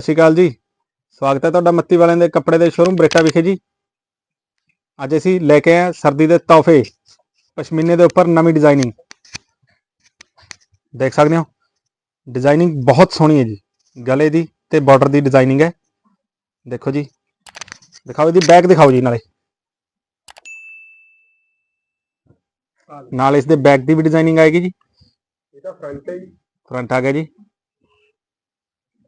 ਸਤਿ ਸ਼੍ਰੀ ਅਕਾਲ ਜੀ। ਸਵਾਗਤ ਹੈ ਤੁਹਾਡਾ ਮੱਤੀ ਵਾਲਿਆਂ ਦੇ ਕੱਪੜੇ ਦੇ ਸ਼ੋਰੂਮ ਬਰੇਟਾ ਵਿਖੇ ਜੀ। ਅੱਜ ਅਸੀਂ ਲੈ ਕੇ ਆਏ ਹਾਂ ਸਰਦੀ ਦੇ ਤੋਹਫੇ ਪਸ਼ਮੀਨੇ ਦੇ ਉੱਪਰ ਨਵੀਂ ਡਿਜ਼ਾਈਨਿੰਗ ਦੇਖ ਸਕਦੇ ਹੋ ਡਿਜ਼ਾਈਨਿੰਗ ਬਹੁਤ ਸੋਹਣੀ ਹੈ ਜੀ। ਗਲੇ ਦੀ ਤੇ ਬਾਰਡਰ ਦੀ ਡਿਜ਼ਾਈਨਿੰਗ ਹੈ। ਦੇਖੋ ਜੀ ਦਿਖਾਓ ਇਹਦੀ ਬੈਕ ਦਿਖਾਓ ਜੀ ਨਾਲੇ। ਨਾਲ ਇਸ ਦੇ ਬੈਕ ਦੀ ਵੀ ਡਿਜ਼ਾਈਨਿੰਗ ਆਏਗੀ ਜੀ। ਇਹਦਾ ਫਰੰਟ ਹੈ ਜੀ। ਫਰੰਟ ਆ ਗਿਆ ਜੀ।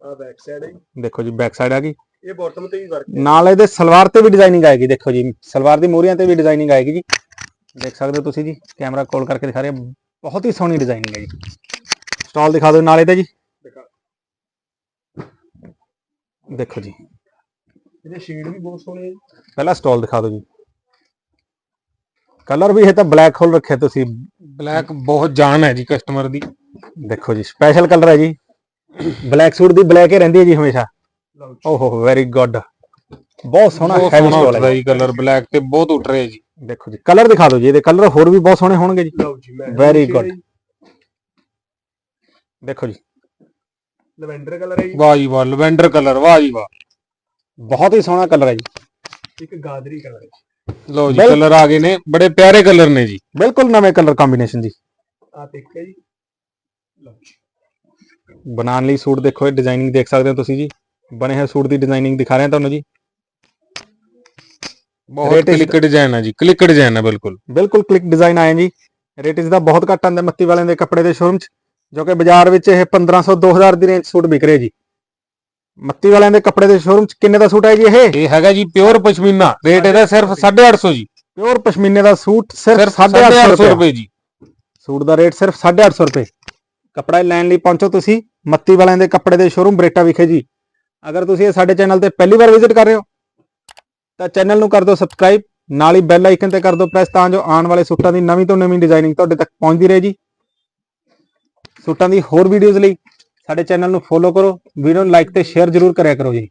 ਆ ਬੈਕ ਸਾਈਡ ਹੈ ਜੀ। ਦੇਖੋ ਜੀ ਬੈਕ ਸਾਈਡ ਆ ਗਈ। ਇਹ ਬਾਟਮ ਤੇ ਵੀ ਵਰਕ ਨਾਲ ਇਹਦੇ ਸਲਵਾਰ ਤੇ ਵੀ ਡਿਜ਼ਾਈਨਿੰਗ ਆਏਗੀ ਦੇਖੋ ਜੀ। ਸਲਵਾਰ ਦੀ ਮੂਰੀਆਂ ਤੇ ਵੀ ਡਿਜ਼ਾਈਨਿੰਗ ਆਏਗੀ ਜੀ। ਦੇਖ ਸਕਦੇ ਹੋ ਤੁਸੀਂ ਜੀ ਕੈਮਰਾ ਕੋਲ ਕਰਕੇ ਦਿਖਾ ਰਹੇ। ਬਹੁਤ ਹੀ ਸੋਹਣੀ ਡਿਜ਼ਾਈਨਿੰਗ ਹੈ ਜੀ। ਸਟਾਲ ਦਿਖਾ ਦਿਓ ਨਾਲ ਇਹਦੇ ਜੀ। ਦਿਖਾ। ਦੇਖੋ ਜੀ। ਇਹਦੇ ਸ਼ੇਡ ਵੀ ਬਹੁਤ ਸੋਹਣੇ ਹੈ। ਪਹਿਲਾ ਸਟਾਲ ਦਿਖਾ ਦਿਓ ਜੀ। ਕਲਰ ਵੀ ਇਹ ਤਾਂ ਬਲੈਕ ਹੋਲ ਰੱਖਿਆ ਤੁਸੀਂ। ਬਲੈਕ ਬਹੁਤ ਜਾਨ ਹੈ ਜੀ ਕਸਟਮਰ ਦੀ। ਦੇਖੋ ਜੀ ਸਪੈਸ਼ਲ ਕਲਰ ਹੈ ਜੀ। ਬਲੈਕ ਸੂਟ ਦੀ ਬਲੈਕ ਹੀ ਰਹਿੰਦੀ ਹੈ ਜੀ ਹਮੇਸ਼ਾ। ਓਹੋ ਵੈਰੀ ਗੁੱਡ ਬਹੁਤ ਸੋਹਣਾ ਹੈਵੀ ਸਟਾਲ ਹੈ ਜੀ। ਕਲਰ ਬਲੈਕ ਤੇ ਬਹੁਤ ਉੱਠ ਰਿਹਾ ਜੀ। ਦੇਖੋ ਜੀ ਕਲਰ ਦਿਖਾ ਦਿਓ ਜੀ ਇਹਦੇ ਕਲਰ ਹੋਰ ਵੀ ਬਹੁਤ ਸੋਹਣੇ ਹੋਣਗੇ ਜੀ। ਲਓ ਜੀ ਮੈਂ Very good. ਦੇਖੋ ਜੀ। ਲਵੈਂਡਰ ਕਲਰ ਹੈ ਜੀ। ਵਾਹ ਜੀ ਵਾਹ ਲਵੈਂਡਰ ਕਲਰ ਵਾਹ ਜੀ ਵਾਹ। ਬਹੁਤ ਹੀ ਸੋਹਣਾ ਕਲਰ ਹੈ ਜੀ। ਇੱਕ ਗਾਦਰੀ ਕਲਰ ਹੈ। ਲਓ ਜੀ ਕਲਰ ਆ ਗਏ ਨੇ ਬੜੇ ਪਿਆਰੇ ਕਲਰ ਨੇ ਜੀ। ਬਿਲਕੁਲ। ਨਵੇਂ ਕਲਰ ਕੰਬੀਨੇਸ਼ਨ ਜੀ ਆ ਹੈ ਜੀ। ਲਓ ਜੀ। ਬਣਾਉਣ ਲਈ ਸੂਟ ਦੇਖੋ ਇਹ ਡਿਜ਼ਾਈਨਿੰਗ ਦੇਖ ਸਕਦੇ ਹੋ ਤੁਸੀਂ ਜੀ। ਬਣੇ ਹੋਏ ਸੂਟ ਦੀ ਡਿਜ਼ਾਈਨਿੰਗ ਦਿਖਾ ਰਹੇ ਹਾਂ ਤੁਹਾਨੂੰ ਜੀ। ਬਹੁਤ ਕਲਿੱਕ ਡਿਜ਼ਾਈਨ ਹੈ ਜੀ ਕਲਿੱਕ ਡਿਜ਼ਾਈਨ ਹੈ ਬਿਲਕੁਲ। ਬਿਲਕੁਲ ਕਲਿੱਕ ਡਿਜ਼ਾਈਨ ਆਏ ਜੀ। ਰੇਟ ਇਸ ਦਾ ਬਹੁਤ ਘੱਟ ਆਂਦਾ ਮੱਤੀ ਵਾਲਿਆਂ ਦੇ ਕੱਪੜੇ ਦੇ ਸ਼ੋਰੂਮ 'ਚ ਜੋ ਕਿ ਬਾਜ਼ਾਰ ਵਿੱਚ ਇਹ 1500 2000 ਦੀ ਰੇਂਜ ਸੂਟ ਵਿਕ ਰਹੇ ਜੀ। ਮੱਤੀ ਵਾਲਿਆਂ ਦੇ ਕੱਪੜੇ ਦੇ ਸ਼ੋਰੂਮ 'ਚ ਕਿੰਨੇ ਦਾ ਸੂਟ ਹੈ ਜੀ ਇਹ? ਇਹ ਹੈਗਾ ਜੀ ਪਿਓਰ ਪਸ਼ਮੀਨਾ। ਰੇਟ ਇਹਦਾ ਸਿਰਫ 850 ਜੀ। ਪਿਓਰ ਪਸ਼ਮੀਨੇ ਦਾ ਸੂਟ ਸਿਰਫ ਸਿਰਫ 850 850 ਰੁਪਏ। ਰੁਪਏ ਜੀ। ਸੂਟ ਦਾ ਰੇਟ ਸਿਰਫ 850 ਰੁਪਏ। ਕੱਪੜਾ ਲੈਣ ਲਈ ਪਹੁੰਚੋ ਤੁਸੀਂ। ਮੱਤੀ ਵਾਲਿਆਂ ਦੇ ਕੱਪੜੇ ਦੇ ਸ਼ੋਰੂਮ ਬਰੇਟਾ ਵਿਖੇ ਜੀ। ਅਗਰ ਤੁਸੀਂ ਇਹ ਸਾਡੇ ਚੈਨਲ ਤੇ ਪਹਿਲੀ ਵਾਰ ਵਿਜ਼ਿਟ ਕਰ ਰਹੇ ਹੋ ਤਾਂ ਚੈਨਲ ਨੂੰ ਕਰ ਦਿਓ ਸਬਸਕ੍ਰਾਈਬ ਨਾਲ ਹੀ ਬੈਲ ਆਈਕਨ ਤੇ ਕਰ ਦਿਓ ਪ੍ਰੈਸ ਤਾਂ ਜੋ ਆਉਣ ਵਾਲੇ ਸੂਟਾਂ ਦੀ ਨਵੀਂ ਤੋਂ ਨਵੀਂ ਡਿਜ਼ਾਈਨਿੰਗ ਤੁਹਾਡੇ ਤੱਕ ਪਹੁੰਚਦੀ ਰਹੇ ਜੀ। ਸੂਟਾਂ ਦੀ ਹੋਰ ਵੀਡੀਓਜ਼ ਲਈ ਸਾਡੇ ਚੈਨਲ ਨੂੰ ਫੋਲੋ ਕਰੋ ਵੀਡੀਓ ਨੂੰ ਲਾਈਕ ਤੇ ਸ਼ੇਅਰ ਜ਼ਰੂਰ ਕਰਿਆ ਕਰੋ ਜੀ।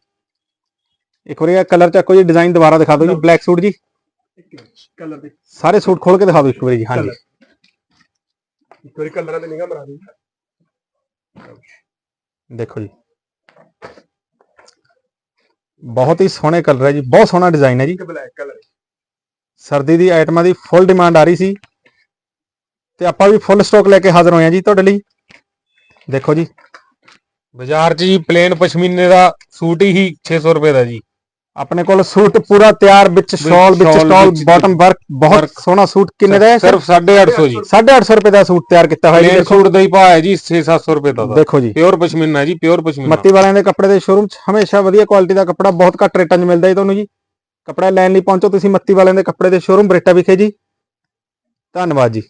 ਇੱਕ ਵਾਰੀ ਇਹ ਕਲਰ ਚੱਕੋ ਜੀ ਡਿਜ਼ਾਈਨ ਦੁਬਾਰਾ ਦਿਖਾ ਦਿਓ ਜੀ ਬਲੈਕ ਸੂਟ ਜੀ। ਕਲਰ ਦੇ। ਸਾਰੇ ਸੂਟ ਖੋਲ ਕੇ ਦਿਖਾ ਦਿਓ ਇੱਕ ਵਾਰੀ ਜੀ ਹਾਂਜੀ। ਇੱਕ ਵਾਰੀ ਕਲਰਾਂ ਤੇ ਨਿਗਾਹ ਮਾਰਾ ਦਿਓ। ਦੇਖੋ ਜੀ। ਬਹੁਤ ਹੀ ਸੋਹਣੇ ਕਲਰ ਹੈ ਜੀ ਬਹੁਤ ਸੋਹਣਾ ਡਿਜ਼ਾਈਨ ਹੈ ਜੀ। ਬਲੈਕ ਕਲਰ ਸਰਦੀ ਦੀ ਆਈਟਮਾਂ ਦੀ ਫੁੱਲ ਡਿਮਾਂਡ ਆ ਰਹੀ ਸੀ। ਤੇ ਆਪਾਂ ਵੀ ਫੁੱਲ ਸਟਾਕ ਲੈ ਕੇ ਹਾਜ਼ਰ ਹੋਏ ਹਾਂ ਜੀ ਤੁਹਾਡੇ ਲਈ। ਦੇਖੋ ਜੀ। ਬਾਜ਼ਾਰ 'ਚ ਜੀ ਪਲੇਨ ਪਸ਼ਮੀਨੇ ਦਾ ਸੂਟ ਹੀ 600 ਰੁਪਏ ਦਾ ਜੀ। ਆਪਣੇ ਕੋਲ ਸੂਟ ਪੂਰਾ ਤਿਆਰ ਵਿੱਚ ਸ਼ਾਲ ਵਿੱਚ ਸਟਾਲ ਬਾਟਮ ਵਰਕ ਬਹੁਤ। ਸੋਹਣਾ ਸੂਟ ਕਿੰਨੇ ਦਾ ਹੈ ਸਿਰਫ 850 ਜੀ। 850 ਰੁਪਏ ਦਾ ਸੂਟ ਤਿਆਰ ਕੀਤਾ ਹੋਇਆ ਜੀ ਦੇਖੋ। ਸੂਟ ਦਾ ਹੀ ਭਾਅ ਹੈ ਜੀ 6-700 ਰੁਪਏ ਦਾ ਦੇਖੋ ਜੀ। ਪਿਓਰ ਪਸ਼ਮੀਨਾ ਜੀ ਪਿਓਰ ਪਸ਼ਮੀਨਾ। ਮੱਤੀ ਵਾਲਿਆਂ ਦੇ ਕੱਪੜੇ ਦੇ ਸ਼ੋਰੂਮ 'ਚ ਹਮੇਸ਼ਾ ਵਧੀਆ ਕੁਆਲਿਟੀ ਦਾ ਕੱਪੜਾ ਬਹੁਤ ਘੱਟ ਰੇਟਾਂ 'ਚ ਮਿਲਦਾ ਜੀ ਤੁਹਾਨੂੰ ਜੀ। ਕੱਪੜਾ ਲੈਣ ਲਈ ਪਹੁੰਚੋ ਤੁਸੀਂ ਮੱਤੀ ਵਾਲਿਆਂ ਦੇ ਕੱਪੜੇ ਦੇ ਸ਼ੋਰੂਮ ਬਰੇਟਾ ਵਿਖੇ ਜੀ। ਧੰਨਵਾਦ ਜੀ।